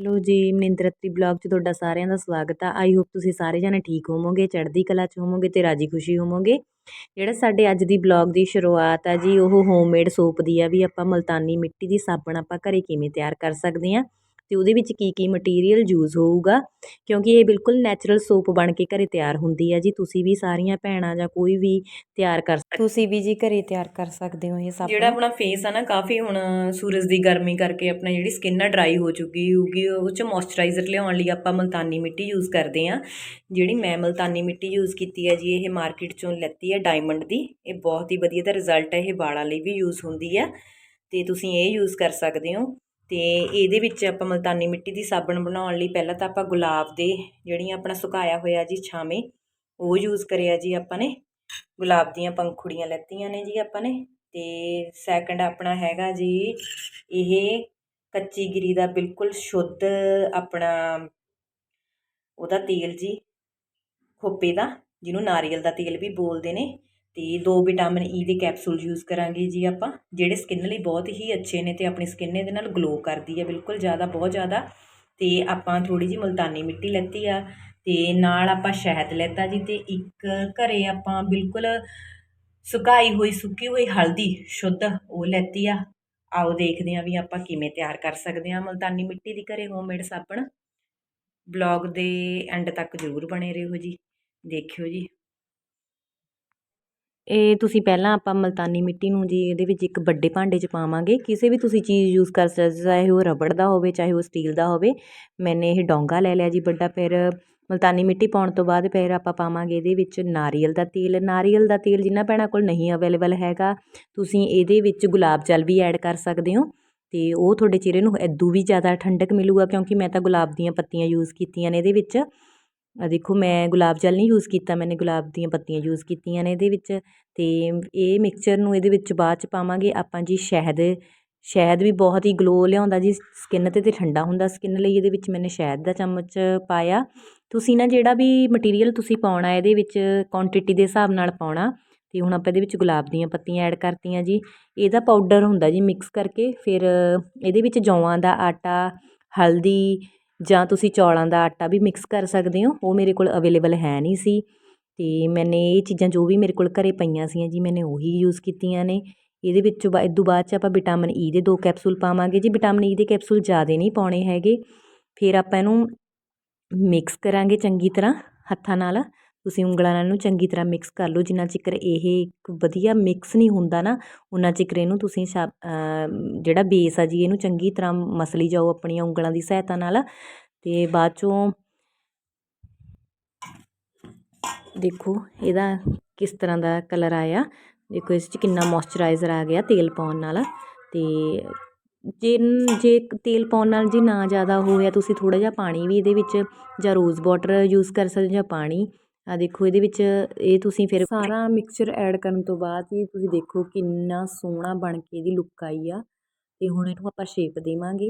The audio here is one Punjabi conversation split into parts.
ਹੈਲੋ ਜੀ ਮਨਿੰਦਰਤੀ ਬਲੌਗ 'ਚ ਤੁਹਾਡਾ ਸਾਰਿਆਂ ਦਾ ਸਵਾਗਤ ਆ। ਆਈ ਹੋਪ ਤੁਸੀਂ ਸਾਰੇ ਜਣੇ ਠੀਕ ਹੋਵੋਗੇ, ਚੜ੍ਹਦੀ ਕਲਾ 'ਚ ਹੋਵੋਗੇ ਤੇ ਰਾਜੀ ਖੁਸ਼ੀ ਹੋਵੋਗੇ। ਜਿਹੜਾ ਸਾਡੇ ਅੱਜ ਦੀ ਬਲੌਗ ਦੀ ਸ਼ੁਰੂਆਤ ਆ ਜੀ, ਉਹ ਹੋਮਮੇਡ ਸੋਪ ਦੀ ਆ ਵੀ ਆਪਾਂ ਮਲਤਾਨੀ ਮਿੱਟੀ ਦੀ ਸਾਬਣ ਆਪਾਂ ਘਰੇ ਕਿਵੇਂ ਤਿਆਰ ਕਰ ਸਕਦੇ ਆ ਤੇ ਉਹਦੇ ਵਿੱਚ ਕੀ ਕੀ ਮਟੀਰੀਅਲ ਯੂਜ਼ ਹੋਊਗਾ? ਕਿਉਂਕਿ ਇਹ ਬਿਲਕੁਲ ਨੈਚੁਰਲ ਸੋਪ ਬਣ ਕੇ ਘਰੇ ਤਿਆਰ ਹੁੰਦੀ ਹੈ ਜੀ। ਤੁਸੀਂ ਵੀ ਸਾਰੀਆਂ ਭੈਣਾਂ ਜਾਂ ਕੋਈ ਵੀ ਤਿਆਰ ਕਰ ਸਕਦੇ ਤੁਸੀਂ ਵੀ ਜੀ ਘਰੇ ਤਿਆਰ ਕਰ ਸਕਦੇ ਹੋ ਇਹ ਸਾਬਣ ਜਿਹੜਾ ਆਪਣਾ ਫੇਸ ਆ ਨਾ ਕਾਫੀ ਹੁਣ ਸੂਰਜ ਦੀ ਗਰਮੀ ਕਰਕੇ ਆਪਣਾ ਜਿਹੜੀ ਸਕਿਨ ਆ ਡਰਾਈ ਹੋ ਚੁੱਕੀ ਹੋਊਗੀ। ਉਹ ਚ ਮੋਇਸਚਰਾਈਜ਼ਰ ਲਿਆਉਣ ਲਈ ਆਪਾਂ ਮਲਤਾਨੀ ਮਿੱਟੀ ਯੂਜ਼ ਕਰਦੇ ਆ। ਜਿਹੜੀ ਮੈਂ ਮਲਤਾਨੀ ਮਿੱਟੀ ਯੂਜ਼ ਕੀਤੀ ਹੈ ਜੀ ਇਹ ਮਾਰਕੀਟ ਚੋਂ ਲੈਤੀ ਹੈ ਡਾਇਮੰਡ ਦੀ। ਇਹ ਬਹੁਤ ਹੀ ਵਧੀਆ ਦਾ ਰਿਜ਼ਲਟ ਹੈ ਇਹ ਵਾਲਾਂ ਲਈ ਵੀ ਯੂਜ਼ ਹੁੰਦੀ ਹੈ ਤੇ ਤੁਸੀਂ ਇਹ ਯੂਜ਼ ਕਰ ਸਕਦੇ ਹੋ। ਅਤੇ ਇਹਦੇ ਵਿੱਚ ਆਪਾਂ ਮੁਲਤਾਨੀ ਮਿੱਟੀ ਦੀ ਸਾਬਣ ਬਣਾਉਣ ਲਈ ਪਹਿਲਾਂ ਤਾਂ ਆਪਾਂ ਗੁਲਾਬ ਦੇ ਜਿਹੜੀਆਂ ਆਪਣਾ ਸੁਕਾਇਆ ਹੋਇਆ ਜੀ ਛਾਵੇਂ, ਉਹ ਯੂਜ਼ ਕਰਿਆ ਜੀ ਆਪਾਂ ਨੇ। ਗੁਲਾਬ ਦੀਆਂ ਪੰਖੁੜੀਆਂ ਲੈਤੀਆਂ ਨੇ ਜੀ ਆਪਾਂ ਨੇ ਤੇ ਸੈਕੰਡ ਆਪਣਾ ਹੈਗਾ ਜੀ ਇਹ ਕੱਚੀ ਗਿਰੀ ਦਾ ਬਿਲਕੁਲ ਸ਼ੁੱਧ ਆਪਣਾ ਉਹਦਾ ਤੇਲ ਜੀ, ਖੋਪੇ ਦਾ, ਜਿਹਨੂੰ ਨਾਰੀਅਲ ਦਾ ਤੇਲ ਵੀ ਬੋਲਦੇ ਨੇ। ਅਤੇ ਦੋ ਵਿਟਾਮਿਨ ਈ ਦੇ ਕੈਪਸੂਲ ਯੂਜ਼ ਕਰਾਂਗੇ ਜੀ ਆਪਾਂ, ਜਿਹੜੇ ਸਕਿੰਨ ਲਈ ਬਹੁਤ ਹੀ ਅੱਛੇ ਨੇ ਅਤੇ ਆਪਣੀ ਸਕਿੰਨ ਇਹਦੇ ਨਾਲ ਗਲੋ ਕਰਦੀ ਹੈ ਬਿਲਕੁਲ ਜ਼ਿਆਦਾ, ਬਹੁਤ ਜ਼ਿਆਦਾ। ਅਤੇ ਆਪਾਂ ਥੋੜ੍ਹੀ ਜਿਹੀ ਮੁਲਤਾਨੀ ਮਿੱਟੀ ਲੈਤੀ ਆ ਅਤੇ ਨਾਲ ਆਪਾਂ ਸ਼ਹਿਦ ਲੈਤਾ ਜੀ ਅਤੇ ਇੱਕ ਘਰੇ ਆਪਾਂ ਬਿਲਕੁਲ ਸੁਕਾਈ ਹੋਈ, ਸੁੱਕੀ ਹੋਈ ਹਲਦੀ ਸ਼ੁੱਧ ਉਹ ਲੈਤੀ ਆ। ਆਓ ਦੇਖਦੇ ਹਾਂ ਵੀ ਆਪਾਂ ਕਿਵੇਂ ਤਿਆਰ ਕਰ ਸਕਦੇ ਹਾਂ ਮਲਤਾਨੀ ਮਿੱਟੀ ਦੀ ਘਰੇ ਹੋਮਮੇਡ ਸਾਬਣ। ਬਲੌਗ ਦੇ ਐਂਡ ਤੱਕ ਜ਼ਰੂਰ ਬਣੇ ਰਹੋ ਜੀ, ਦੇਖਿਓ ਜੀ। ਇਹ ਤੁਸੀਂ ਪਹਿਲਾਂ ਆਪਾਂ ਮਲਤਾਨੀ ਮਿੱਟੀ ਨੂੰ ਜੀ ਇਹਦੇ ਵਿੱਚ ਇੱਕ ਵੱਡੇ ਭਾਂਡੇ 'ਚ ਪਾਵਾਂਗੇ। ਕਿਸੇ ਵੀ ਤੁਸੀਂ ਚੀਜ਼ ਯੂਜ਼ ਕਰ ਸਕਦੇ ਚਾਹੇ ਉਹ ਰਬੜ ਦਾ ਹੋਵੇ, ਚਾਹੇ ਉਹ ਸਟੀਲ ਦਾ ਹੋਵੇ। ਮੈਨੇ ਇਹ ਡੋਂਗਾ ਲੈ ਲਿਆ ਜੀ ਵੱਡਾ, ਫਿਰ ਮਲਤਾਨੀ ਮਿੱਟੀ ਪਾਉਣ ਤੋਂ ਬਾਅਦ ਫਿਰ ਆਪਾਂ ਪਾਵਾਂਗੇ ਇਹਦੇ ਵਿੱਚ ਨਾਰੀਅਲ ਦਾ ਤੇਲ। ਨਾਰੀਅਲ ਦਾ ਤੇਲ ਜਿੰਨਾ ਭੈਣਾਂ ਕੋਲ ਨਹੀਂ ਅਵੇਲੇਬਲ ਹੈਗਾ, ਤੁਸੀਂ ਇਹਦੇ ਵਿੱਚ ਗੁਲਾਬ ਜਲ ਵੀ ਐਡ ਕਰ ਸਕਦੇ ਹੋ। ਅਤੇ ਉਹ ਤੁਹਾਡੇ ਚਿਹਰੇ ਨੂੰ ਇਦੂ ਵੀ ਜ਼ਿਆਦਾ ਠੰਡਕ ਮਿਲੂਗਾ, ਕਿਉਂਕਿ ਮੈਂ ਤਾਂ ਗੁਲਾਬ ਦੀਆਂ ਪੱਤੀਆਂ ਯੂਜ਼ ਕੀਤੀਆਂ ਨੇ ਇਹਦੇ ਵਿੱਚ। ਆ ਦੇਖੋ, ਮੈਂ ਗੁਲਾਬ ਜਲ ਨਹੀਂ ਯੂਜ਼ ਕੀਤਾ, ਮੈਨੇ ਗੁਲਾਬ ਦੀਆਂ ਪੱਤੀਆਂ ਯੂਜ਼ ਕੀਤੀਆਂ ਨੇ ਇਹਦੇ ਵਿੱਚ ਅਤੇ ਇਹ ਮਿਕਸਚਰ ਨੂੰ ਇਹਦੇ ਵਿੱਚ ਬਾਅਦ ਚ ਪਾਵਾਂਗੇ ਆਪਾਂ ਜੀ ਸ਼ਹਿਦ। ਸ਼ਹਿਦ ਵੀ ਬਹੁਤ ਹੀ ਗਲੋ ਲਿਆਉਂਦਾ ਜੀ ਸਕਿਨ 'ਤੇ ਤੇ ਠੰਡਾ ਹੁੰਦਾ ਸਕਿਨ ਲਈ, ਇਹਦੇ ਵਿੱਚ ਮੈਨੇ ਸ਼ਹਿਦ ਦਾ ਚਮਚ ਪਾਇਆ। ਤੁਸੀਂ ਨਾ ਜਿਹੜਾ ਵੀ ਮਟੀਰੀਅਲ ਤੁਸੀਂ ਪਾਉਣਾ ਇਹਦੇ ਵਿੱਚ ਕੁਆਂਟਿਟੀ ਦੇ ਹਿਸਾਬ ਨਾਲ ਪਾਉਣਾ ਅਤੇ ਹੁਣ ਆਪਾਂ ਇਹਦੇ ਵਿੱਚ ਗੁਲਾਬ ਦੀਆਂ ਪੱਤੀਆਂ ਐਡ ਕਰਤੀਆਂ ਜੀ। ਇਹਦਾ ਪਾਊਡਰ ਹੁੰਦਾ ਜੀ ਮਿਕਸ ਕਰਕੇ, ਫਿਰ ਇਹਦੇ ਵਿੱਚ ਜੌਆਂ ਦਾ ਆਟਾ, ਹਲਦੀ ਜਾਂ ਤੁਸੀਂ ਚੌਲਾਂ ਦਾ ਆਟਾ ਵੀ ਮਿਕਸ ਕਰ ਸਕਦੇ ਹੋ, ਉਹ ਮੇਰੇ ਕੋਲ ਅਵੇਲੇਬਲ ਹੈ ਨਹੀਂ ਸੀ। ਅਤੇ ਮੈਨੇ ਇਹ ਚੀਜ਼ਾਂ ਜੋ ਵੀ ਮੇਰੇ ਕੋਲ ਘਰੇ ਪਈਆਂ ਸੀਆਂ ਜੀ, ਮੈਨੇ ਉਹੀ ਯੂਜ਼ ਕੀਤੀਆਂ ਨੇ। ਇਹਦੇ ਵਿੱਚੋਂ ਵਿੱਚ ਇਦੋਂ ਬਾਅਦ ਚ ਆਪਾਂ ਵਿਟਾਮਿਨ ਈ e ਦੇ ਦੋ ਕੈਪਸੂਲ ਪਾਵਾਂਗੇ। ਜੀ ਵਿਟਾਮਿਨ ਈ ਦੇ ਕੈਪਸੂਲ ਜ਼ਿਆਦਾ ਨਹੀਂ ਪਾਉਣੇ ਹੈਗੇ, ਫਿਰ ਆਪਾਂ ਇਹਨੂੰ ਮਿਕਸ ਕਰਾਂਗੇ ਚੰਗੀ ਤਰ੍ਹਾਂ ਹੱਥਾਂ ਨਾਲ। ਤੁਸੀਂ ਉਂਗਲਾਂ ਨਾਲ ਇਹਨੂੰ ਚੰਗੀ ਤਰ੍ਹਾਂ ਮਿਕਸ ਕਰ ਲਓ। ਜਿੰਨਾ ਚਿਕਰ ਇਹ ਇੱਕ ਵਧੀਆ ਮਿਕਸ ਨਹੀਂ ਹੁੰਦਾ ਨਾ ਉਹਨਾਂ ਚਿਕਰ ਇਹਨੂੰ ਤੁਸੀਂ ਜਿਹੜਾ ਬੇਸ ਆ ਜੀ, ਇਹਨੂੰ ਚੰਗੀ ਤਰ੍ਹਾਂ ਮਸਲੀ ਜਾਓ ਆਪਣੀਆਂ ਉਂਗਲਾਂ ਦੀ ਸਹਾਇਤਾ ਨਾਲ। ਅਤੇ ਬਾਅਦ ਚੋਂ ਦੇਖੋ, ਇਹਦਾ ਕਿਸ ਤਰ੍ਹਾਂ ਦਾ ਕਲਰ ਆਇਆ। ਦੇਖੋ ਇਸ 'ਚ ਕਿੰਨਾ ਮੋਇਸਚਰਾਈਜ਼ਰ ਆ ਗਿਆ ਤੇਲ ਪਾਉਣ ਨਾਲ। ਤੇ ਜੇ ਜੇ ਤੇਲ ਪਾਉਣ ਨਾਲ ਜੀ ਨਾ ਜ਼ਿਆਦਾ ਹੋਇਆ, ਤੁਸੀਂ ਥੋੜ੍ਹਾ ਜਿਹਾ ਪਾਣੀ ਵੀ ਇਹਦੇ ਵਿੱਚ ਜਾਂ ਰੋਜ਼ ਵਾਟਰ ਯੂਜ਼ ਕਰ ਸਕਦੇ ਜਾਂ ਪਾਣੀ। ਆ ਦੇਖੋ, ਇਹਦੇ ਵਿੱਚ ਇਹ ਤੁਸੀਂ ਫਿਰ ਸਾਰਾ ਮਿਕਸਚਰ ਐਡ ਕਰਨ ਤੋਂ ਬਾਅਦ ਹੀ ਤੁਸੀਂ ਦੇਖੋ ਕਿੰਨਾ ਸੋਹਣਾ ਬਣ ਕੇ ਇਹਦੀ ਲੁੱਕ ਆਈ ਆ। ਤੇ ਹੁਣ ਇਹਨੂੰ ਆਪਾਂ ਸ਼ੇਪ ਦੇਵਾਂਗੇ।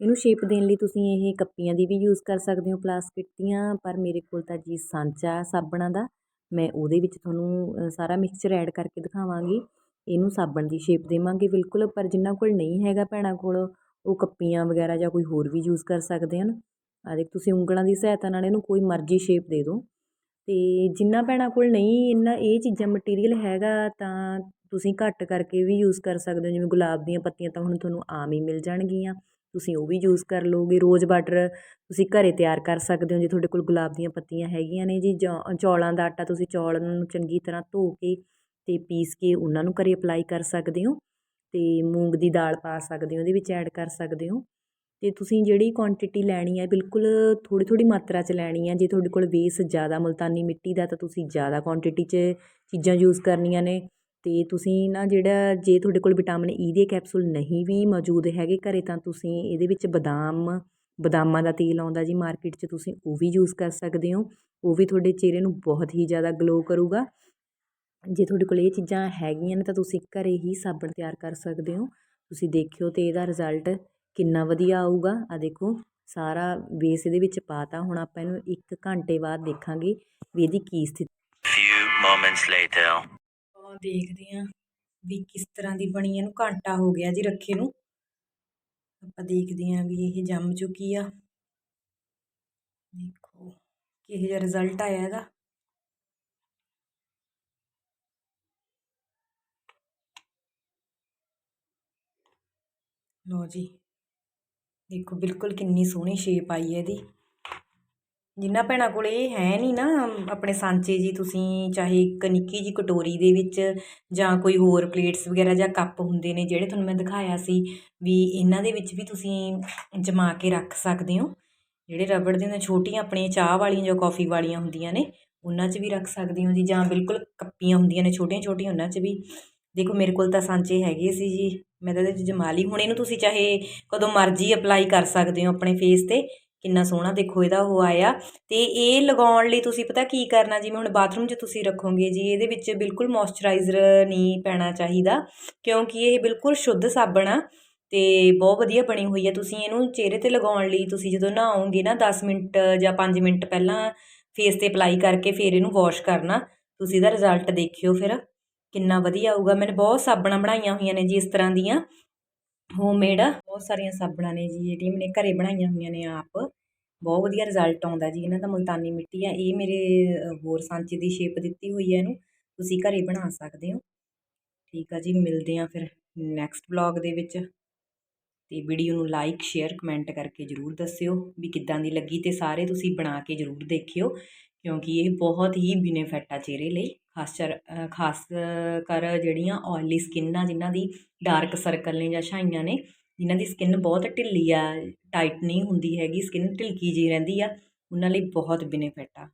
ਇਹਨੂੰ ਸ਼ੇਪ ਦੇਣ ਲਈ ਤੁਸੀਂ ਇਹ ਕੱਪੀਆਂ ਦੀ ਵੀ ਯੂਜ਼ ਕਰ ਸਕਦੇ ਹੋ ਪਲਾਸਟਿਕ ਦੀਆਂ। ਪਰ ਮੇਰੇ ਕੋਲ ਤਾਂ ਜੀ ਸਾਂਚਾ ਸਾਬਣਾਂ ਦਾ। ਮੈਂ ਉਹਦੇ ਵਿੱਚ ਤੁਹਾਨੂੰ ਸਾਰਾ ਮਿਕਸਚਰ ਐਡ ਕਰਕੇ ਦਿਖਾਵਾਂਗੀ। ਇਹਨੂੰ ਸਾਬਣ ਦੀ ਸ਼ੇਪ ਦੇਵਾਂਗੇ ਬਿਲਕੁਲ। ਪਰ ਜਿਨ੍ਹਾਂ ਕੋਲ ਨਹੀਂ ਹੈਗਾ ਭੈਣਾਂ ਕੋਲ, ਉਹ ਕੱਪੀਆਂ ਵਗੈਰਾ ਜਾਂ ਕੋਈ ਹੋਰ ਵੀ ਯੂਜ਼ ਕਰ ਸਕਦੇ ਹਨ। ਆ ਦੇਖ, ਤੁਸੀਂ ਉਂਗਲਾਂ ਦੀ ਸਹਾਇਤਾ ਨਾਲ ਇਹਨੂੰ ਕੋਈ ਮਰਜ਼ੀ ਸ਼ੇਪ ਦੇ ਦਿਓ। ਅਤੇ ਜਿਨ੍ਹਾਂ ਭੈਣਾਂ ਕੋਲ ਨਹੀਂ ਇਹਨਾਂ ਇਹ ਚੀਜ਼ਾਂ ਮਟੀਰੀਅਲ ਹੈਗਾ, ਤਾਂ ਤੁਸੀਂ ਘੱਟ ਕਰਕੇ ਵੀ ਯੂਜ਼ ਕਰ ਸਕਦੇ ਹੋ। ਜਿਵੇਂ ਗੁਲਾਬ ਦੀਆਂ ਪੱਤੀਆਂ ਤਾਂ ਹੁਣ ਤੁਹਾਨੂੰ ਆਮ ਹੀ ਮਿਲ ਜਾਣਗੀਆਂ। ਤੁਸੀਂ ਉਹ ਵੀ ਯੂਜ਼ ਕਰ ਲਓਗੇ। ਰੋਜ਼ ਵਾਟਰ ਤੁਸੀਂ ਘਰੇ ਤਿਆਰ ਕਰ ਸਕਦੇ ਹੋ, ਜੇ ਤੁਹਾਡੇ ਕੋਲ ਗੁਲਾਬ ਦੀਆਂ ਪੱਤੀਆਂ ਹੈਗੀਆਂ ਨੇ। ਜੀ ਜੌ, ਚੌਲਾਂ ਦਾ ਆਟਾ ਤੁਸੀਂ ਚੌਲ ਨੂੰ ਚੰਗੀ ਤਰ੍ਹਾਂ ਧੋ ਕੇ ਅਤੇ ਪੀਸ ਕੇ ਉਹਨਾਂ ਨੂੰ ਘਰੇ ਅਪਲਾਈ ਕਰ ਸਕਦੇ ਹੋ ਅਤੇ ਮੂੰਗ ਦੀ ਦਾਲ ਪਾ ਸਕਦੇ ਹੋ, ਉਹਦੇ ਵਿੱਚ ਐਡ ਕਰ ਸਕਦੇ ਹੋ। ਅਤੇ ਤੁਸੀਂ ਜਿਹੜੀ ਕੁਆਂਟਿਟੀ ਲੈਣੀ ਹੈ, ਬਿਲਕੁਲ ਥੋੜ੍ਹੀ ਥੋੜ੍ਹੀ ਮਾਤਰਾ 'ਚ ਲੈਣੀ ਹੈ। ਜੇ ਤੁਹਾਡੇ ਕੋਲ ਬੇਸ ਜ਼ਿਆਦਾ ਮੁਲਤਾਨੀ ਮਿੱਟੀ ਦਾ, ਤਾਂ ਤੁਸੀਂ ਜ਼ਿਆਦਾ ਕੁਆਂਟਿਟੀ 'ਚ ਚੀਜ਼ਾਂ ਯੂਜ਼ ਕਰਨੀਆਂ ਨੇ। ਅਤੇ ਤੁਸੀਂ ਨਾ ਜਿਹੜਾ, ਜੇ ਤੁਹਾਡੇ ਕੋਲ ਵਿਟਾਮਿਨ ਈ e ਦੇ ਕੈਪਸੂਲ ਨਹੀਂ ਵੀ ਮੌਜੂਦ ਹੈਗੇ ਘਰ, ਤਾਂ ਤੁਸੀਂ ਇਹਦੇ ਵਿੱਚ ਬਦਾਮ, ਬਦਾਮਾਂ ਦਾ ਤੇਲ ਆਉਂਦਾ ਜੀ ਮਾਰਕੀਟ 'ਚ, ਤੁਸੀਂ ਉਹ ਵੀ ਯੂਜ਼ ਕਰ ਸਕਦੇ ਹੋ। ਉਹ ਵੀ ਤੁਹਾਡੇ ਚਿਹਰੇ ਨੂੰ ਬਹੁਤ ਹੀ ਜ਼ਿਆਦਾ ਗਲੋ ਕਰੂਗਾ। ਜੇ ਤੁਹਾਡੇ ਕੋਲ ਇਹ ਚੀਜ਼ਾਂ ਹੈਗੀਆਂ ਨੇ, ਤਾਂ ਤੁਸੀਂ ਘਰੇ ਹੀ ਸਾਬਣ ਤਿਆਰ ਕਰ ਸਕਦੇ ਹੋ। ਤੁਸੀਂ ਦੇਖਿਓ ਅਤੇ ਇਹਦਾ ਰਿਜ਼ਲਟ ਕਿੰਨਾ ਵਧੀਆ ਆਊਗਾ। ਆ ਦੇਖੋ ਸਾਰਾ ਬੇਸ ਇਹਦੇ ਵਿੱਚ ਪਾਤਾ ਹੁਣ ਆਪਾਂ ਇਹਨੂੰ 1 ਘੰਟੇ ਬਾਅਦ ਦੇਖਾਂਗੇ ਵੀ ਇਹਦੀ ਕੀ ਸਥਿਤੀ few moments later ਆਪਾਂ ਦੇਖਦੇ ਆਂ ਵੀ ਕਿਸ ਤਰ੍ਹਾਂ ਦੀ ਬਣੀ। ਇਹਨੂੰ ਘੰਟਾ ਹੋ ਗਿਆ ਜੀ ਰੱਖੇ ਨੂੰ। ਆਪਾਂ ਦੇਖਦੇ ਆਂ ਵੀ ਇਹ ਜੰਮ ਚੁੱਕੀ ਆ। ਦੇਖੋ ਕਿਹੋ ਜਿਹਾ ਰਿਜ਼ਲਟ ਆਇਆ ਇਹਦਾ। ਲਓ ਜੀ ਦੇਖੋ, ਬਿਲਕੁਲ ਕਿੰਨੀ ਸੋਹਣੀ ਸ਼ੇਪ ਆਈ ਹੈ ਇਹਦੀ। ਜਿਨ੍ਹਾਂ ਭੈਣਾਂ ਕੋਲ ਇਹ ਹੈ ਨਹੀਂ ਨਾ, ਆਪਣੇ ਸਾਂਚੇ ਜੀ ਤੁਸੀਂ, ਚਾਹੇ ਇੱਕ ਨਿੱਕੀ ਜੀ ਕਟੋਰੀ ਦੇ ਵਿੱਚ ਜਾਂ ਕੋਈ ਹੋਰ ਪਲੇਟਸ ਵਗੈਰਾ ਜਾਂ ਕੱਪ ਹੁੰਦੇ ਨੇ, ਜਿਹੜੇ ਤੁਹਾਨੂੰ ਮੈਂ ਦਿਖਾਇਆ ਸੀ, ਵੀ ਇਹਨਾਂ ਦੇ ਵਿੱਚ ਵੀ ਤੁਸੀਂ ਜਮਾ ਕੇ ਰੱਖ ਸਕਦੇ ਹੋ। ਜਿਹੜੇ ਰਬੜ ਦੇ ਨੇ, ਛੋਟੀਆਂ ਆਪਣੀਆਂ ਚਾਹ ਵਾਲੀਆਂ ਜਾਂ ਕੌਫੀ ਵਾਲੀਆਂ ਹੁੰਦੀਆਂ ਨੇ, ਉਹਨਾਂ 'ਚ ਵੀ ਰੱਖ ਸਕਦੇ ਹੋ ਜੀ, ਜਾਂ ਬਿਲਕੁਲ ਕੱਪੀਆਂ ਹੁੰਦੀਆਂ ਨੇ ਛੋਟੀਆਂ ਛੋਟੀਆਂ ਉਹਨਾਂ 'ਚ ਵੀ। ਦੇਖੋ ਮੇਰੇ ਕੋਲ ਤਾਂ ਸਾਂਚੇ ਹੈਗੇ ਸੀ ਜੀ, ਮੈਂ ਤਾਂ ਇਹਦੇ 'ਚ ਜਮਾ ਲਈ ਹੁਣ ਇਹਨੂੰ ਤੁਸੀਂ ਚਾਹੇ ਕਦੋਂ ਮਰਜ਼ੀ ਅਪਲਾਈ ਕਰ ਸਕਦੇ ਹੋ ਆਪਣੇ ਫੇਸ 'ਤੇ, ਕਿੰਨਾ ਸੋਹਣਾ ਦੇਖੋ ਇਹਦਾ ਉਹ ਆਇਆ। ਤੇ ਇਹ ਲਗਾਉਣ ਲਈ ਤੁਸੀਂ ਪਤਾ ਕੀ ਕਰਨਾ, ਜਿਵੇਂ ਹੁਣ ਬਾਥਰੂਮ 'ਚ ਤੁਸੀਂ ਰੱਖੋਗੇ ਜੀ, ਇਹਦੇ ਵਿੱਚ ਬਿਲਕੁਲ ਮੋਇਸਚਰਾਈਜ਼ਰ ਨਹੀਂ ਪੈਣਾ ਚਾਹੀਦਾ, ਕਿਉਂਕਿ ਇਹ ਬਿਲਕੁਲ ਸ਼ੁੱਧ ਸਾਬਣ ਆ ਤੇ ਬਹੁਤ ਵਧੀਆ ਬਣੀ ਹੋਈ ਹੈ ਤੁਸੀਂ ਇਹਨੂੰ ਚਿਹਰੇ ਤੇ ਲਗਾਉਣ ਲਈ ਤੁਸੀਂ ਜਦੋਂ ਨਹਾਓਗੇ ਨਾ 10 ਮਿੰਟ ਜਾਂ 5 ਮਿੰਟ ਪਹਿਲਾਂ ਫੇਸ ਤੇ ਅਪਲਾਈ ਕਰਕੇ ਫਿਰ ਇਹਨੂੰ ਵਾਸ਼ ਕਰਨਾ, ਤੁਸੀਂ ਇਹਦਾ ਰਿਜ਼ਲਟ ਦੇਖਿਓ ਫਿਰ। ਕਿੰਨਾ ਵਧੀਆ ਆਊਗਾ। ਮੈंने ਬਹੁਤ ਸਾਬਣਾਂ ਬਣਾਈਆਂ ਹੋਈਆਂ ਨੇ ਜੀ ਇਸ ਤਰ੍ਹਾਂ ਦੀਆਂ। ਹੋਮਮੇਡ ਬਹੁਤ ਸਾਰੀਆਂ ਸਾਬਣਾਂ ਨੇ ਜੀ ਜਿਹੜੀਆਂ ਮੈਨੇ ਘਰੇ ਬਣਾਈਆਂ ਹੋਈਆਂ ਨੇ ਆਪ। ਬਹੁਤ ਵਧੀਆ ਰਿਜ਼ਲਟ ਆਉਂਦਾ ਜੀ। ਇਹਨਾਂ ਦਾ ਮੁਲਤਾਨੀ ਮਿੱਟੀ ਆ, ਇਹ ਮੇਰੇ ਹੋਰ ਸਾਂਚੇ ਦੀ ਸ਼ੇਪ ਦਿੱਤੀ ਹੋਈ ਹੈ ਇਹਨੂੰ। ਤੁਸੀਂ ਘਰੇ ਬਣਾ ਸਕਦੇ ਹੋ। ਠੀਕ ਆ ਜੀ, ਮਿਲਦੇ ਆ ਫਿਰ ਨੈਕਸਟ ਵਲੌਗ ਦੇ ਵਿੱਚ। ਤੇ ਵੀਡੀਓ ਨੂੰ ਲਾਈਕ ਸ਼ੇਅਰ ਕਮੈਂਟ ਕਰਕੇ ਜਰੂਰ ਦੱਸਿਓ ਵੀ ਕਿੱਦਾਂ ਦੀ ਲੱਗੀ ਤੇ ਸਾਰੇ ਤੁਸੀਂ ਬਣਾ ਕੇ ਜਰੂਰ ਦੇਖਿਓ। ਕਿਉਂਕਿ ਇਹ ਬਹੁਤ ਹੀ ਬੈਨੀਫਿਟ ਆ ਚਿਹਰੇ ਲਈ ਖਾਸ ਚਰ ਖਾਸ ਕਰ ਜਿਹੜੀਆਂ ਆਇਲੀ ਸਕਿਨ ਆ, ਜਿਨ੍ਹਾਂ ਦੀ ਡਾਰਕ ਸਰਕਲ ਨੇ ਜਾਂ ਛਾਈਆਂ ਨੇ, ਜਿਨ੍ਹਾਂ ਦੀ ਸਕਿਨ ਬਹੁਤ ਢਿੱਲੀ ਆ ਟਾਈਟ ਨਹੀਂ ਹੁੰਦੀ ਹੈਗੀ ਸਕਿਨ ਢਿਲਕੀ ਜਿਹੀ ਰਹਿੰਦੀ ਆ, ਉਹਨਾਂ ਲਈ ਬਹੁਤ ਬੈਨੀਫਿਟ ਆ।